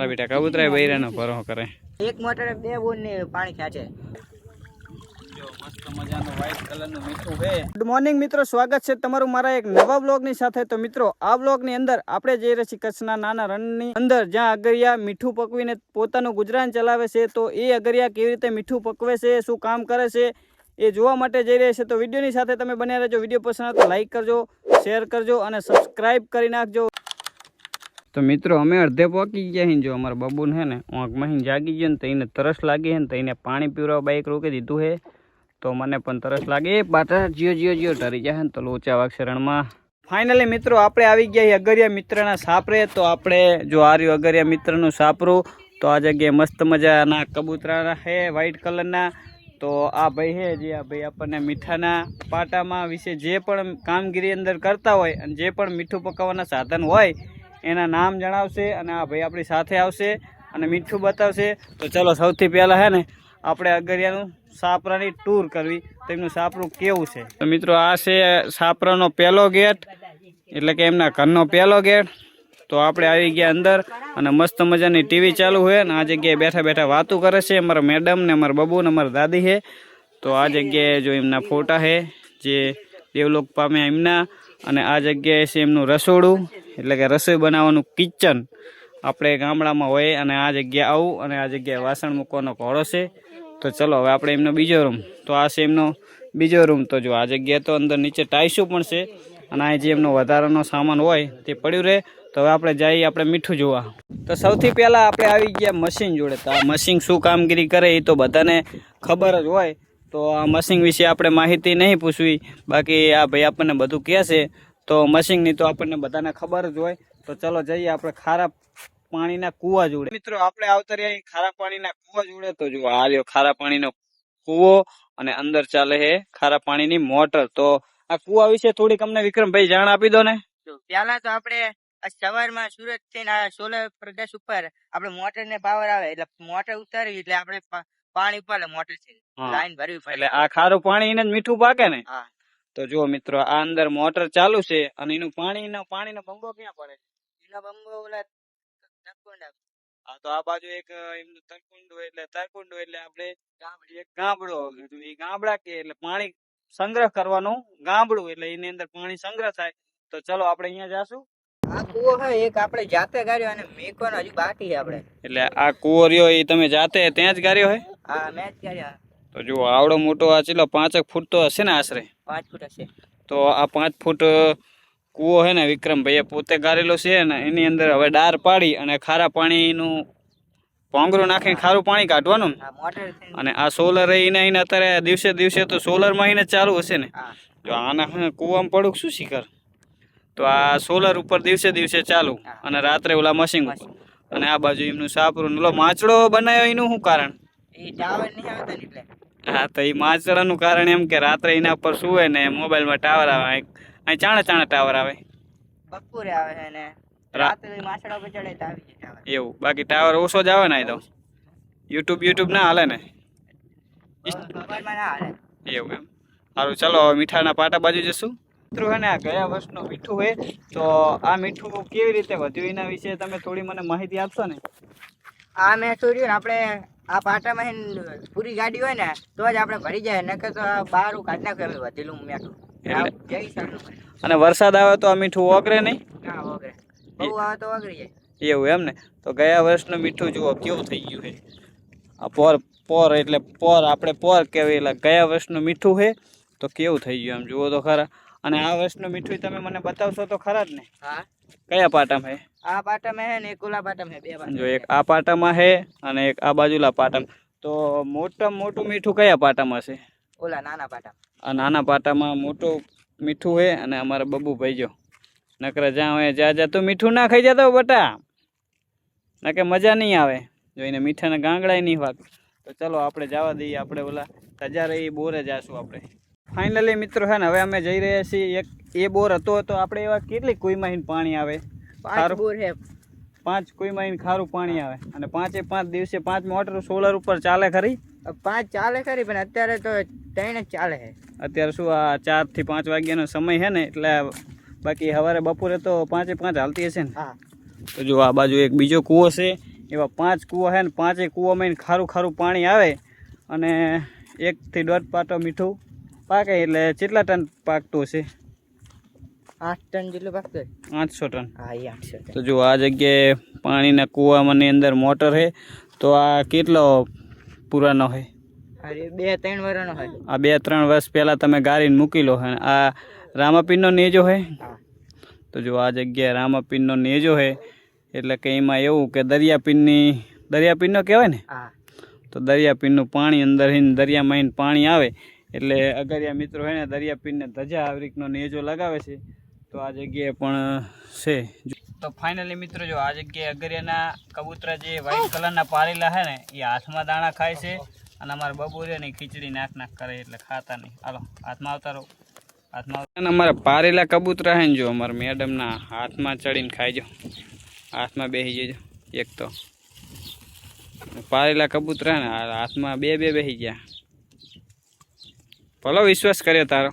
આ બેટા કબૂતરા બૈરાનો ભરો કરે. એક મોટરે બે બોન ને પાણી ખેંચે જો મસ્ત મજાનું વ્હાઈટ કલરનું મીઠું છે ગુડ મોર્નિંગ મિત્રો સ્વાગત છે તમારું મારા એક નવા બ્લોગની સાથે. તો મિત્રો આ બ્લોગની અંદર આપણે જઈ રહ્યા છીએ કચ્છના નાના રણની અંદર જ્યાં અગરિયા મીઠું પકવીને પોતાનું ગુજરાન ચલાવે છે. તો એ અગરિયા કેવી રીતે મીઠું પકવે છે શું કામ કરે છે એ જોવા માટે જઈ રહ્યા છે. તો વિડીયોની સાથે તમે બન્યા રહેજો. વીડિયો પસંદ આવે તો લાઈક કરજો શેર કરજો અને સબસ્ક્રાઈબ કરી નાખજો. તો મિત્રો, અમે અડધે પહોંચી ગયા છીએ જો અમારા બબુન છે ને ઊંઘમાં હિન જાગી ગયો ને તો એને તરસ લાગી છે ને તો એને પાણી પીવડાવવા બાઈક રોકી દીધું છે તો મને પણ તરસ લાગે. એ પાટા જીઓ જીઓ જીઓ ઢરી જાય ને તો લોચા વાક્ષરણમાં ફાઇનલી મિત્રો, આપણે આવી ગયા અગરિયા મિત્રના સાપરે તો આપણે જો આર્યું અગરિયા મિત્રનું સાપરું તો આ જગ્યાએ મસ્ત મજાના કબૂતરાના હે વ્હાઈટ કલરના તો આ ભાઈ હે, જે આ ભાઈ આપણને મીઠાના પાટામાં વિશે જે પણ કામગીરી અંદર કરતા હોય અને જે પણ મીઠું પકાવવાના સાધન હોય એના નામ જણાવશે અને આ ભાઈ આપણી સાથે આવશે અને મીઠું બતાવશે. તો ચલો, સૌથી પહેલાં હે ને, આપણે અગરિયાનું સાપરાની ટૂર કરવી. તો એમનું સાપરું કેવું છે? તો મિત્રો, આ છે સાપરાનો પહેલો ગેટ, એટલે કે એમના ઘરનો પહેલો ગેટ. તો આપણે આવી ગયા અંદર અને મસ્ત મજાની ટીવી ચાલુ હોય ને, આ જગ્યાએ બેઠા બેઠા વાતો કરે છે. અમારા મેડમ ને અમારા બબુ ને અમારા દાદી છે. તો આ જગ્યાએ જો એમના ફોટા છે, જે દેવલોક પામ્યા એમના. અને આ જગ્યાએ છે એમનું રસોડું. એટલે કે રસોઈ બનાવવાનું કિચન આપણે ગામડામાં હોય અને આ જગ્યાએ આવું અને આ જગ્યાએ વાસણ મૂકવાનો ઘોડો છે. તો ચલો, હવે આપણે એમનો બીજો રૂમ. તો આ છે એમનો બીજો રૂમ. તો જો, આ જગ્યાએ તો અંદર નીચે ટાઈસું પણ છે અને આ જે એમનો વધારાનો સામાન હોય તે પડ્યું રહે. તો હવે આપણે જઈએ, આપણે મીઠું જોવા. તો સૌથી પહેલાં આપણે આવી ગયા મશીન જોડે. તો આ મશીન શું કામગીરી કરે એ તો બધાને ખબર જ હોય. તો આ મશીન વિશે આપણે માહિતી નહીં પૂછવી. બાકી આ ભાઈ આપણને બધું કહે છે. તો મશીનની તો આપણને બધાને ખબર જ હોય. તો ચલો જઈએ આપણે ખારા પાણીના કુવા જોડે. મિત્રો આપણે આવતા રહ્યા ખારા પાણીના કુવા જોડે. તો જુઓ આ રહ્યો ખારા પાણીનો કુવો અને અંદર ચાલે છે ખારા પાણીની મોટર. તો આ કુવા વિશે થોડીક અમને વિક્રમભાઈ જાણ આપી દો ને. પેલા તો આપણે સવારમાં સુરત થઈને આ સોલર પ્રદેશ ઉપર આપણે મોટર ને પાવર આવે એટલે મોટર ઉતારવી એટલે આપણે પાણી ઉપર મોટર લાઈન ભરવી પડે. એટલે આ ખારું પાણી એને મીઠું પાકે ને? હા. તો જો મિત્રો આ અંદર મોટર ચાલુ છે અને એનું પાણીનો પાણીનો બંગો ક્યાં પડે? એનો બંગો ઓલા તરકુંડા આ તો આ બાજુ એક એમનું તરકુંડો એટલે તરકુંડો એટલે આપણે એક ગામડો એ ગામડા કે એટલે પાણી સંગ્રહ કરવાનું ગામડું એટલે એની અંદર પાણી સંગ્રહ થાય. તો ચલો આપણે અહીંયા જાશું. આ કૂવો હોય એક આપણે જાતે ગાડ્યો અને મેકવાનો હજુ બાકી છે આપણે. એટલે આ કુવો રહ્યો એ તમે જાતે ત્યાં જ ગાર્યો હોય આ મેચ કર્યા તો જો આવડો મોટો આ ચેલો પાંચેક ફૂટ તો હશે ને આશરે. પાંચ ફૂટ હશે. તો આ પાંચ ફૂટ કૂવો છે ને વિક્રમભાઈએ પોતે ગારેલો છે ને એની અંદર હવે ડાર પાડી અને ખારા પાણીનું પોંગરું નાખીને ખારું પાણી કાઢવાનું અને આ સોલર એને એને અત્યારે દિવસે દિવસે તો સોલરમાં એને ચાલુ હશે ને. જો આના કૂવામાં પડું શું શીખર? તો આ સોલર ઉપર દિવસે દિવસે ચાલુ અને રાત્રે ઓલા મશીન ઉપર. અને આ બાજુ એમનું સાપરું ઓલો માછડો બનાવ્યો એનું શું કારણ? એ ટાવર નહીં આવતા એટલે. હા તો એ માછડાનું કારણ એમ કે રાત્રે એના ઉપર સુવે ને મોબાઈલમાં ટાવર આવે. અહીં ચાણા ચાણે ટાવર આવે. બપોરે આવે છે ને. રાત્રે માછડા ઉપર ચડે આવી જાય એવું. બાકી ટાવર ઓછો જ આવે ને અહીં તો. યુટ્યુબ યુટ્યુબ ના હાલે ને. એવું એમ. સારું ચલો હવે મીઠાના પાટા બાજુ જશું. મિત્રો હે ને આ ગયા વર્ષનું મીઠું હોય તો આ મીઠું કેવી રીતે વધ્યું એના વિશે તમે થોડી મને માહિતી આપશો ને? આ મેં ચોર્યું આપણે આ પાટામાં પૂરી ગાડી હોય ને તો જ આપણે ભરી જાય નકર તો બહાર કાઢ નાખે અમે વધેલું મેઠું અને વરસાદ આવે તો આ મીઠું ઓગરે નહીં? ના બહુ આવે તો જાય. એવું એમ ને? તો ગયા વર્ષનું મીઠું જુઓ કેવું થઈ ગયું છે. આ પોર પોર એટલે પોર આપણે પોર કહેવાય એટલે ગયા વર્ષનું મીઠું છે. તો કેવું થઈ ગયું એમ જુઓ તો ખરા. અને આ વર્ષનું મીઠું તમે મને બતાવશો તો ખરા જ ને? હા. કયા પાટામાં હે? આ પાટામાં હે ને એક ઓલા પાટામાં હે બે પાટા જો એક આ પાટામાં છે અને એક આ બાજુલા પાટમ. તો મોટા મોટું મીઠું કયા પાટામાં છે ઓલા નાના પાટા આ નાના પાટામાં મોટું મીઠું હે અને અમારા બબુ ભાઈ જો નકરા જ્યાં હોય જ્યાં જ્યાં તું મીઠું ના ખાઈ જતો બટા. નકે મજા નહીં આવે. જોઈને મીઠાના ગાંગડાય નહીં વાત તો ચલો આપણે જવા દઈએ આપણે ઓલા તજા રહી બોરે જાશું આપણે. ફાઇનલી મિત્રો છે ને હવે અમે જઈ રહ્યા છીએ એક એ બોર હતો તો આપણે એવા કેટલી કુઈમાં પાણી આવે? પાંચ. બોર હે. પાંચ કુઈમાં ખારું પાણી આવે. અને પાંચે પાંચ દિવસે પાંચ મોટર સોલર ઉપર ચાલે ખરી? પાંચ ચાલે ખરી પણ અત્યારે તો ત્રણ જ ચાલે છે અત્યારે શું આ ચારથી પાંચ વાગ્યાનો સમય છે ને એટલે બાકી સવારે બપોરે તો પાંચે પાંચ હાલતી હશે ને. હા. તો જો આ બાજુ એક બીજો કૂવો છે એવા પાંચ કૂવા છે ને પાંચે કૂવામાં ખારું ખારું પાણી આવે. અને એકથી દોઢ પાટો મીઠું પાકે એટલે કેટલા ટન પાકતો છે આઠ ટન જેટલું પાકતો આઠસો ટન. હા એ આઠસો તો જો આ જગ્યાએ પાણીના કૂવામાંની અંદર મોટર છે તો આ કેટલો પુરાનો છે? બે ત્રણ વર્ષનો હોય આ બે ત્રણ વર્ષ પહેલાં તમે ગાડીને મૂકી લો અને આ રામાપીરનો નેજો છે? તો જો આ જગ્યાએ રામાપીરનો નેજો છે એટલે કે એમાં એવું કે દરિયાપીરની દરિયાપીરનો કહેવાય ને? તો દરિયાપીરનું પાણી અંદર દરિયામાં પાણી આવે એટલે અગરિયા મિત્રો હોય ને દરિયાપીરને ધજા આવરીકનો નેજો લગાવે છે, તો આ જગ્યાએ પણ છે. તો ફાઇનલી મિત્રો જો આ જગ્યાએ અગરિયાના કબૂતરા જે વ્હાઈટ કલરના પારેલા છે ને, એ હાથમાં દાણા ખાય છે અને અમારા બબુરે ને ખીચડી નાખ નાખ કરે એટલે ખાતા નહીં. હાલો, હાથમાં આવતા રહો. હાથમાં અમારા પારેલા કબૂતરા છે ને જો અમારા મેડમના હાથમાં ચડીને ખાઈજો હાથમાં બેસી જજો, એક તો. પારેલા કબૂતરા ને, હાથમાં બે બે બેસી ગયા. ભલો વિશ્વાસ કર્યો તારો.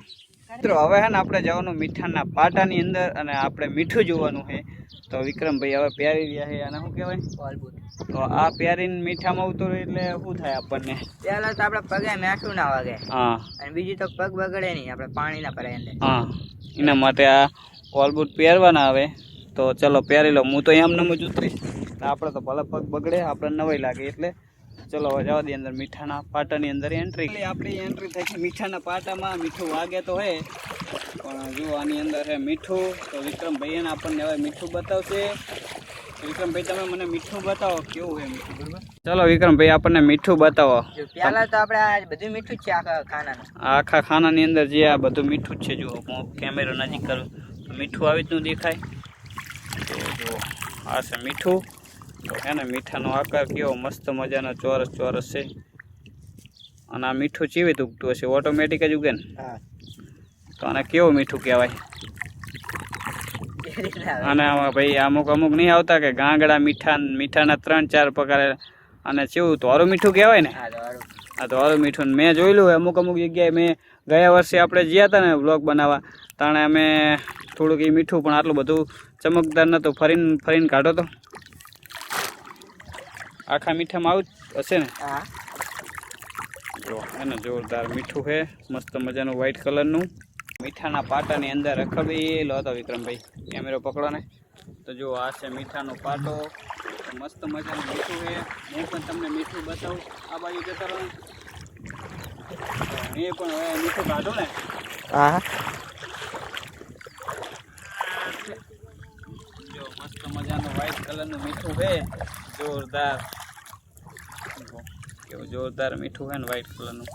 મિત્રો હવે હે ને આપણે જવાનું મીઠાના પાટાની અંદર અને આપણે મીઠું જોવાનું છે. તો વિક્રમભાઈ હવે પ્યારી રહ્યા છે અને શું કહેવાય? તો આ પ્યારીને મીઠામાં ઉતરું એટલે શું થાય આપણને? પહેલા તો આપણે પગે મેઠું ના વાગે. હા. અને બીજી તો પગ બગડે નહીં આપણે પાણી ના ભરાય અંદર હા. એના માટે આ ઓલબુટ પહેરવાના આવે તો ચલો પહેરી લો હું તો એમ નમ જ ઉતરીશ. આપણે તો ભલે પગ બગડે આપણે નવાઈ લાગે એટલે ચલો હવે જવા દે અંદર મીઠાના પાટાની અંદર એન્ટ્રી આપણી એન્ટ્રી થાય છે મીઠાના પાટામાં મીઠું વાગે તો હે પણ જો આની અંદર હે મીઠું તો વિક્રમભાઈ એને આપણને હવે મીઠું બતાવશે. વિક્રમભાઈ તમે મને મીઠું બતાવો કેવું છે મીઠું? બરાબર? ચલો વિક્રમભાઈ આપણને મીઠું બતાવો. પહેલા તો આપણે આ બધું મીઠું છે આખા ખાનાનું. આખા ખાનાની અંદર જે આ બધું મીઠું છે જો હું કેમેરો નજીક કરું મીઠું આવી રીતનું દેખાય. તો જો આ છે મીઠું. તો હે ને મીઠાનો આકાર કેવો મસ્ત મજાનો ચોરસ ચોરસ છે. અને આ મીઠું ચીવી ઉગતું હશે ઓટોમેટિક જ ઉગે ને? તો આને કેવું મીઠું કહેવાય. અને આમાં ભાઈ અમુક અમુક નહીં આવતા કે ગાંગડા મીઠા મીઠાના ત્રણ ચાર પ્રકારે અને ચીવું ધોરું મીઠું કહેવાય ને? હા તો હારું. આ ધોરું મીઠું મેં જોયેલું અમુક અમુક જગ્યાએ મેં ગયા વર્ષે આપણે ગયા હતા ને બ્લોગ બનાવવા તાણે અમે થોડુંક એ મીઠું પણ આટલું બધું ચમકદાર નહોતું ફરીને ફરીને કાઢો તો. આખા મીઠામાં આવું હશે ને? હા. જો એને જોરદાર મીઠું છે. મસ્ત મજાનું વ્હાઈટ કલરનું મીઠાના પાટાની અંદર રખડેલો હતો વિક્રમભાઈ કેમેરો પકડો ને. તો જો આ છે મીઠાનો પાટો. મસ્ત મજાનું મીઠું છે. હું પણ તમને મીઠું બતાવું. આ બાજુ જતા રહો મેં પણ હવે મીઠું કાઢું ને. હા જો મસ્ત મજાનું વ્હાઈટ કલરનું મીઠું છે જોરદાર. કેવું જોરદાર મીઠું છે ને વ્હાઈટ કલરનું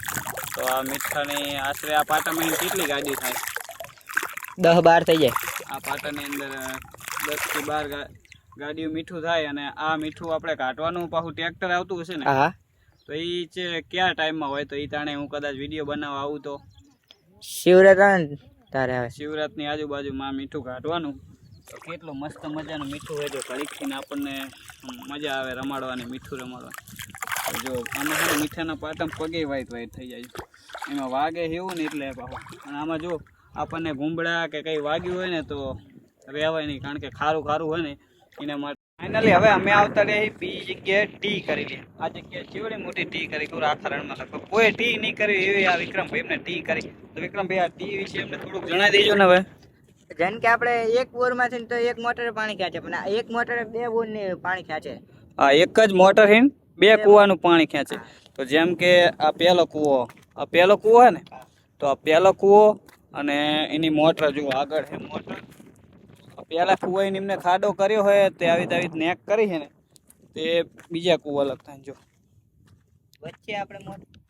તો આ મીઠાની આશરે આ પાટામાં કેટલી ગાડી થાય? દસ બાર થઈ જાય. આ પાટાની અંદર દસથી બાર ગાડીઓ મીઠું થાય અને આ મીઠું આપણે કાઢવાનું પાછું ટ્રેક્ટર આવતું હશે ને હા. તો એ છે કયા ટાઈમમાં હોય? તો એ તાણે હું કદાચ વીડિયો બનાવવા આવું તો. શિવરાત તારે આવે. શિવરાતની આજુબાજુમાં મીઠું કાઢવાનું. તો કેટલું મસ્ત મજાનું મીઠું હોય જો ઘડીકથીને આપણને મજા આવે રમાડવાની, મીઠું રમાડવાની. જો, આમાં મીઠાના પાટામાં પગે વાઈટ વાઈટ થઈ જાય એમાં વાગે એવું ને એટલે પાછું. અને આમાં જો, આપણને ગુંબળા કે કંઈ વાગ્યું હોય ને તો રહેવાય નહીં, કારણ કે ખારું ખારું હોય ને એના માટે. ફાઇનલી હવે અમે આવતા રહે બીજી જગ્યાએ ટી કરી લે આ જગ્યાએ કેવડી મોટી ટી કરી પૂરા આખા રણમાં લગભગ. કોઈ ટી નહીં કરી એવી આ વિક્રમભાઈ એમને ટી કરી. તો વિક્રમભાઈ, આ ટી વિશે એમને થોડુંક જણાવી દેજો ને હવે. જેમ કે આપણે એક બોરમાંથી તો એક મોટરે પાણી ખેંચે પણ આ એક મોટરે બે બોર પાણી ખેંચે. આ એક જ મોટર હિન બે કૂવાનું પાણી ખેંચે. તો જેમ કે આ પહેલો કૂવો આ પહેલો કૂવો હે ને તો આ પહેલો કૂવો અને એની મોટર જો આગળ છે મોટર. પહેલા કૂવાએ એમને ખાડો કર્યો હોય તે આવી આવી નેક કરી છે ને તે બીજા કૂવા અલગ થાય જો. વચ્ચે આપણે મોટર